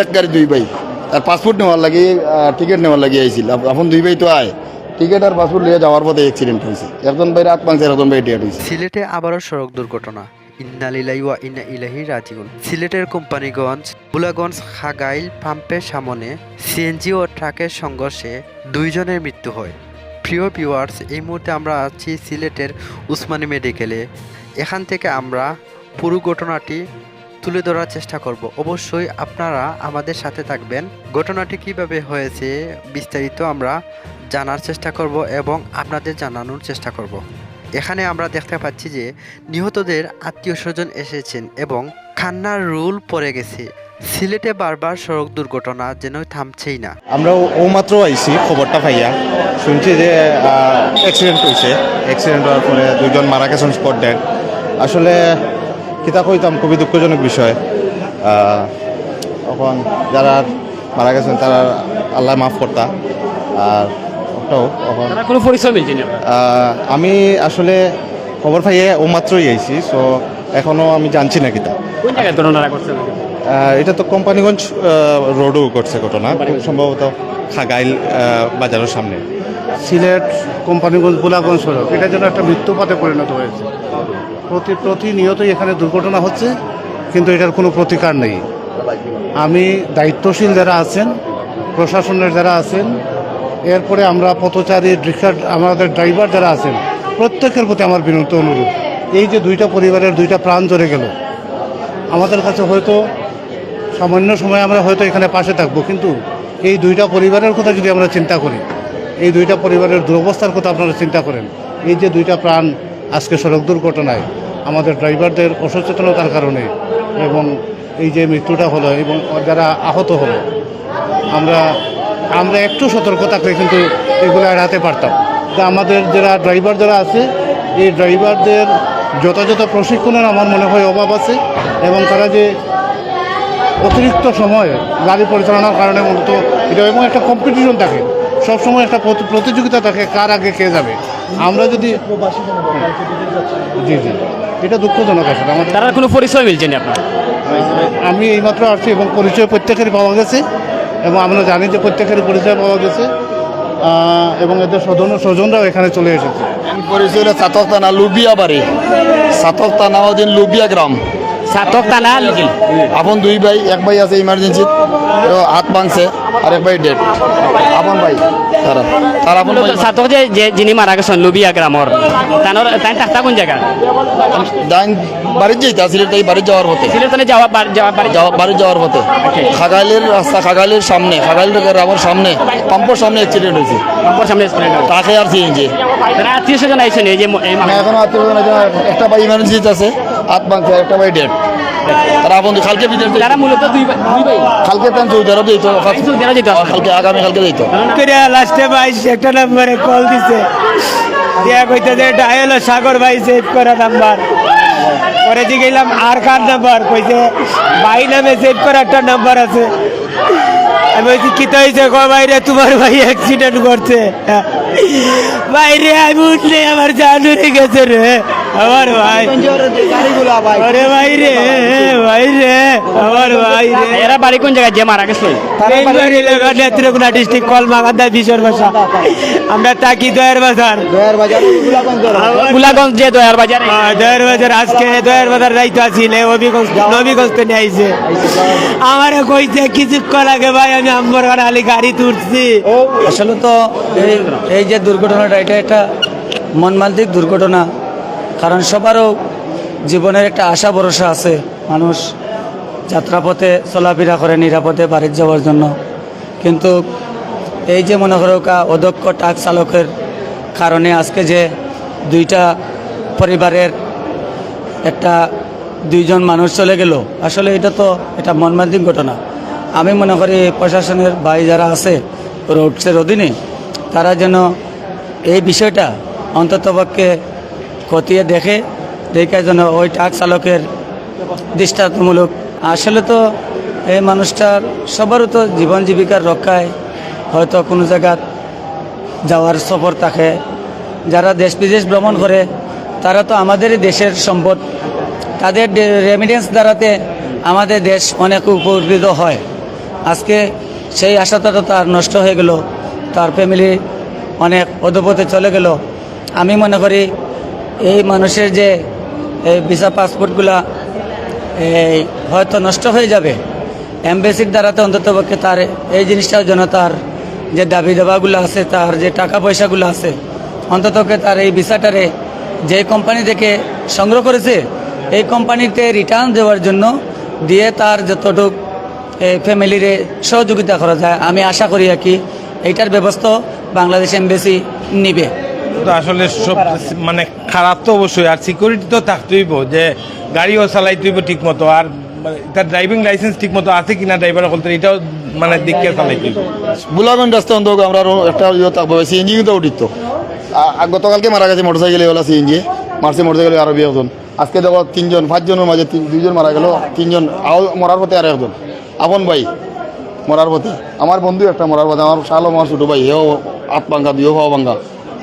এক গাড়ি দুই ভাই। আর পাসপোর্ট নেওয়ার লাগে টিকিট নেওয়ার লাগে আইছিল। এখন দুই ভাই তো আয়। টিকিট আর পাসপোর্ট নিয়ে যাওয়ার পথে অ্যাক্সিডেন্ট হয়েছে একজন ভাই রাত পাংছে একজন ভাই ডেট হয়েছে সিলেটে আবারও সড়ক দুর্ঘটনা। ইন্নালিলাই ওয়া ইন্না ইলাহি রাজিউন। সিলেটের কোম্পানিগঞ্জ, বুলাগঞ্জ, খাগাইল, পাম্পের সামনে সিএনজি ও ট্রাকের সংঘর্ষে দুইজনের মৃত্যু হয়। প্রিয় ভিউয়ার্স, এই মুহূর্তে আমরা আছি সিলেটের উসমানী মেডিকেলে। এখান থেকে আমরা পুরো ঘটনাটি তুলে ধরার চেষ্টা করব। অবশ্যই আপনারা আমাদের সাথে থাকবেন। ঘটনাটি কীভাবে হয়েছে বিস্তারিত আমরা জানার চেষ্টা করব এবং আপনাদের জানানোর চেষ্টা করব। এখানে আমরা দেখতে পাচ্ছি যে নিহতদের আত্মীয় স্বজন এসেছেন এবং খান্নার রুল পড়ে গেছে। সিলেটে বারবার সড়ক দুর্ঘটনা যেন থামছেই না। আমরা ওমাত্র আইছি, খবরটা পাইয়া। শুনছি যে অ্যাক্সিডেন্ট হয়েছে অ্যাক্সিডেন্ট হওয়ার পরে দুজন মারা গেছেন স্পট ডেড আসলে কিতা কইতাম খুবই দুঃখজনক বিষয়। তখন যারা মারা গেছেন তারা আল্লাহ মাফ করতা। আর ওটাও কোনো পরিচয় মিলছে না আহ, আমি আসলে খবর পাইয়ে ওমাত্রই আইছি সো এখনও আমি জানছি না কিতা করছে এটা তো কোম্পানিগঞ্জ রোডও ঘটছে ঘটনা খুব সম্ভবত খাগাইল বাজারের সামনে। সিলেট কোম্পানিগঞ্জ গোলাগঞ্জ সড়ক এটা যেন একটা মৃত্যুপাতে পরিণত হয়েছে। প্রতি প্রতিনিয়তই এখানে দুর্ঘটনা হচ্ছে, কিন্তু এটার কোনো প্রতিকার নেই। আমি দায়িত্বশীল যারা আছেন, প্রশাসনের যারা আছেন, এরপরে আমরা পথচারী রিক্সা আমাদের ড্রাইভার যারা আছেন, প্রত্যেকের প্রতি আমার বিনত অনুরোধ। এই যে দুইটা পরিবারের দুইটা প্রাণ জড়ে গেল, আমাদের কাছে হয়তো সামান্য সময় আমরা হয়তো এখানে পাশে থাকব, কিন্তু এই দুইটা পরিবারের কথা যদি আমরা চিন্তা করি, এই দুইটা পরিবারের দুরবস্থার কথা আপনারা চিন্তা করেন, এই যে দুইটা প্রাণ আজকে সড়ক দুর্ঘটনায় আমাদের ড্রাইভারদের অসচেতনতার কারণে এবং এই যে মৃত্যুটা হলো এবং যারা আহত হলো, আমরা আমরা একটু সতর্ক থাকলে কিন্তু এগুলো এড়াতে পারতাম। তা আমাদের যারা ড্রাইভার যারা আছে, এই ড্রাইভারদের যথাযথ প্রশিক্ষণের আমার মনে হয় অভাব আছে এবং তারা যে অতিরিক্ত সময় গাড়ি পরিচালনার কারণে মূলত এটা এবং একটা কম্পিটিশন থাকে। সবসময় একটা প্রতিযোগিতা থাকে কার আগে কে যাবে। আমরা যদি জি জি। এটা দুঃখজনক আসলে আমার তারা কোনো পরিচয় মিলছে না আপনার? আমি এইমাত্র আসছি এবং পরিচয় প্রত্যেকেরই পাওয়া গেছে এবং আমরা জানি যে প্রত্যেকেরই পরিচয় পাওয়া গেছে এবং এদের স্বজন স্বজনরাও এখানে চলে এসেছে। পরিচয় হলো সাতক থানা লুবিয়া বাড়ি। সাতক থানা লুবিয়া গ্রাম। সাতক টানা লিখিল? আপন দুই ভাই এক ভাই আছে ইমার্জেন্সি হাত ভাঙছে আর এক ভাই ডেট আপন ভাই তারা। তার আপন ভাই সাতক যে যিনি মারা গেছেন লুবিয়া গ্রামর তানোর তাই কোন জায়গা? যেতে আসলে তাই বাড়ি যাওয়ার পথে। সিলেট তানে যাওয়া যাওয়া বাড়ি। যাওয়া বাড়ি যাওয়ার পথে। খাগাইলের রাস্তা খাগাইলের সামনে খাগাইল গ্রামের সামনে পাম্পর সামনে অ্যাক্সিডেন্ট হয়েছে। আমার সামনে স্প্রে তাকে আর সিএনজি আত্মীয় স্বজন আইসেন এই যে মানে এখনও আত্মীয় স্বজন একটা ভাই ইমার্জেন্সি আছে। হাত একটা ভাই ডেট তারা আপন কালকে বিদেশ তারা মূলত দুই ভাই- কালকে তেন সৌদি আরব আসলে। কালকে আগামী কালকে করে লাস্টে ভাই একটা নাম্বারে কল দিছে। দিয়া কইতে যে এটা সাগর ভাই সেভ করা নাম্বার। পরে গেলাম আর কার নাম্বার? কইছে ভাই নামে সেভ করা একটা নাম্বার আছে। আমি বলছি কি তো হয়েছে কো ভাই রে তোমার ভাই অ্যাক্সিডেন্ট করছে। ভাই রে আমি উঠলে আমার জান উড়ে গেছে রে। আমার ভাই। আরে ভাই রে ভাই রে আমার ভাই রে। এরা বাড়ি কোন জায়গায়? যে মারা গেছে। নেত্রকোনা ডিস্ট্রিক্ট কলমাকান্দা বিশর বাসা। আমরা তাকি দয়ার বাজার। গুলাগঞ্জ যে দয়ার বাজারে? দয়ার বাজার আজকে দয়ার বাজার রাইতো আসিলে অভিগঞ্জ নবীগঞ্জ থেকে আইছে। আমারে কইছে কিছুক্ষণ আগে ভাই আমি আম্বর আলী গাড়ি তুলছি। আসলে তো এই এই যে দুর্ঘটনাটা এটা একটা মনমান্তিক দুর্ঘটনা। কারণ সবারও জীবনের একটা আশা ভরসা আছে, মানুষ যাত্রাপথে চলাফেরা করে নিরাপদে বাড়ি যাওয়ার জন্য। কিন্তু এই যে মনে করো কা অদক্ষ ট্রাক চালকের কারণে আজকে যে দুইটা পরিবারের একটা দুইজন মানুষ চলে গেল, আসলে এটা তো এটা মর্মান্তিক ঘটনা। আমি মনে করি প্রশাসনের ভাই যারা আছে, রোডসের অধীনে, তারা যেন এই বিষয়টা অন্ততপক্ষে খতিয়ে দেখে দেখে যেন ওই ট্রাক চালকের দৃষ্টান্তমূলক। আসলে তো এই মানুষটার সবারও তো জীবন জীবিকার রক্ষায় হয়তো কোনো জায়গা যাওয়ার সফর থাকে। যারা দেশ বিদেশ ভ্রমণ করে, তারা তো আমাদেরই দেশের সম্পদ। তাদের রেমিডেন্স দ্বারাতে আমাদের দেশ অনেক উপকৃত হয়। আজকে সেই আশাটা তো তার নষ্ট হয়ে গেল। তার ফ্যামিলি অনেক অধপথে চলে গেল। আমি মনে করি এই মানুষের যে এই ভিসা পাসপোর্টগুলা, এই হয়তো নষ্ট হয়ে যাবে। এমবেসির দ্বারাতে অন্তত পক্ষে তার এই জিনিসটার জন্য তার যে দাবি দাবাগুলো আছে, তার যে টাকা পয়সাগুলো আছে অন্ততকে তার এই ভিসাটারে যে কোম্পানি থেকে সংগ্রহ করেছে, এই কোম্পানিতে রিটার্ন দেওয়ার জন্য দিয়ে তার যতটুক ফ্যামিলিরে সহযোগিতা করা যায়, আমি আশা করি আর কি এইটার ব্যবস্থা বাংলাদেশ এমবেসি নিবে। আসলে সব মানে খারাপ তো অবশ্যই, আর সিকিউরিটি তো থাকতেইব যে গাড়িও চালাই চালাইতেইব ঠিক মতো আর তার ড্রাইভিং লাইসেন্স ঠিক মতো আছে কিনা ড্রাইভার বলতে এটাও মানে দেখে চালাইতেইব। বুলাগঞ্জ রাস্তা অন্তত আমরা একটা ইয়ে থাকব সিএনজি কিন্তু উঠিত গতকালকে মারা গেছে মোটরসাইকেলে ওলা সিএনজি মারছে মোটরসাইকেলে আরও একজন। আজকে দেখো তিনজন, পাঁচজনের মাঝে দুইজন মারা গেল, তিনজন আও মরার পথে আর একজন। আপন ভাই, মরার পথে। আমার বন্ধু একটা মরার পথে, আমার শাল আমার ছোটো ভাই, হেও হাত ভাঙ্গা দুইও হওয়া ভাঙ্গা।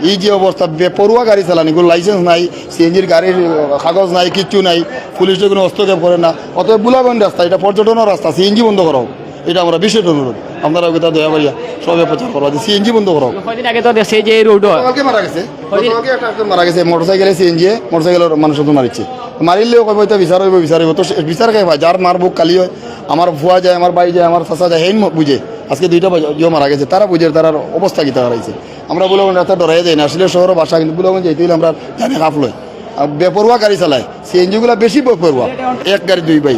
এই যে অবস্থা বেপরুয়া গাড়ি চালানি কোনো লাইসেন্স নাই সিএনজির গাড়ির কাগজ নাই কিচ্ছু নাই পুলিশের কোনো হস্তক্ষেপ করে না। অতএব বুলাগঞ্জ রাস্তা এটা পর্যটনের রাস্তা সিএনজি বন্ধ করো। এটা আমরা বিশেষ অনুরোধ। আপনারা তা দয়া করিয়া সবে প্রচার করো যে সিএনজি বন্ধ করো। কয়দিন আগে তো দেখছি যে রোড গতকালকে মারা গেছে। গতকালকে একটা মারা গেছে। মোটরসাইকেলে সিএনজি মোটরসাইকেলের মানুষ তো মারিচ্ছে মারিলেও কইব এটা বিচার হইব বিচার হইব। তো বিচার খাই যার মার বুক কালি হয় আমার ভুয়া যায় আমার বাই যায় আমার চাচা যায় হেন বুঝে। আজকে দুইটা জিও মারা গেছে। তারা বুঝে, তার অবস্থা কিতা হারাইছে আমরা বলে রাস্তা ডরাই যাই না। আসলে শহরের বাসা কিন্তু বলে যেতে হলে আমরা জানি লয় আর বেপরুয়া গাড়ি চালায়। সিএনজিগুলো বেশি বেপরুয়া। এক গাড়ি, দুই ভাই।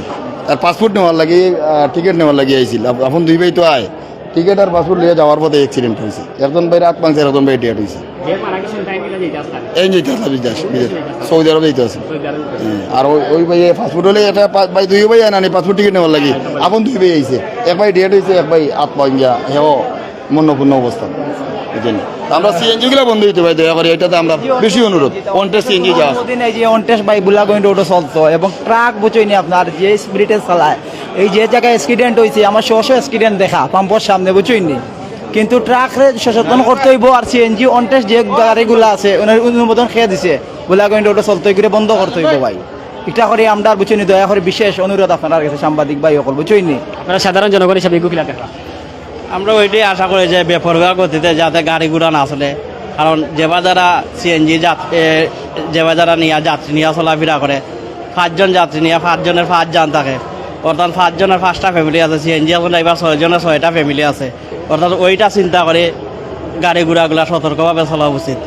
আর পাসপোর্ট নেওয়ার লাগে টিকিট নেওয়ার লাগে আইছিল। এখন দুই ভাই তো আয়। টিকিট আর পাসপোর্ট নিয়ে যাওয়ার পথে অ্যাক্সিডেন্ট হয়েছে একজন ভাই রাত পাংছে একজন ভাই ডেট হয়েছে এই যেতে আসলে বিদেশ বিদেশ সৌদি আরব যেতে আছে হ্যাঁ, আর ওই ওই ভাই পাসপোর্ট হলে এটা পা- ভাই দুই ভাই আনানি পাসপোর্ট টিকিট নেওয়ার লাগে। আপন দুই ভাই আইছে। এক ভাই ডেট হয়েছে এক ভাই আত পাঙ্গিয়া হেও মন্নপূর্ণ অবস্থা। বুঝলেন আমরা সিএনজি গুলো বন্ধ হইতে ভাই দয়া করে এটাতে আমরা বেশি অনুরোধ। কন্টেস্ট সিএনজি যা আছে। দিন এই যে অনটেস্ট বাই বুলাগঞ্জ রোডও চলতো এবং ট্রাক বুঝইনি আপনার যে স্পিরিটে চালায়। এই যে জায়গায় অ্যাক্সিডেন্ট হয়েছে আমার শশ অ্যাক্সিডেন্ট দেখা পাম্পর সামনে বুঝইনি কিন্তু ট্রাকরে সচেতন করতে হইব আর সিএনজি অনটেস্ট যে গাড়িগুলো আছে ওনার অনুমোদন খেয়ে দিছে। বুলাগঞ্জ রোডও চলতে করে বন্ধ করতে হইব ভাই। এটা করে আমরা বুঝইনি দয়া করে বিশেষ অনুরোধ আপনার কাছে সাংবাদিক ভাই অকল বুঝইনি আপনারা সাধারণ জনগণ হিসাবে এগুলো দেখা আমরা ওইটাই আশা করি যে বেপরোয়া গতিতে যাতে গাড়ি ঘোড়া না চলে। কারণ যেবা যারা সিএনজি যেবা যারা নিয়ে যাত্রী নিয়ে চলাফেরা করে পাঁচজন যাত্রী নিয়ে পাঁচজনের পাঁচ যান থাকে। অর্থাৎ পাঁচজনের পাঁচটা ফ্যামিলি আছে সিএনজি আসলে এবার ছয়জনের ছয়টা ফ্যামিলি আছে। অর্থাৎ ওইটা চিন্তা করে গাড়ি ঘোড়াগুলা সতর্কভাবে চলা উচিত।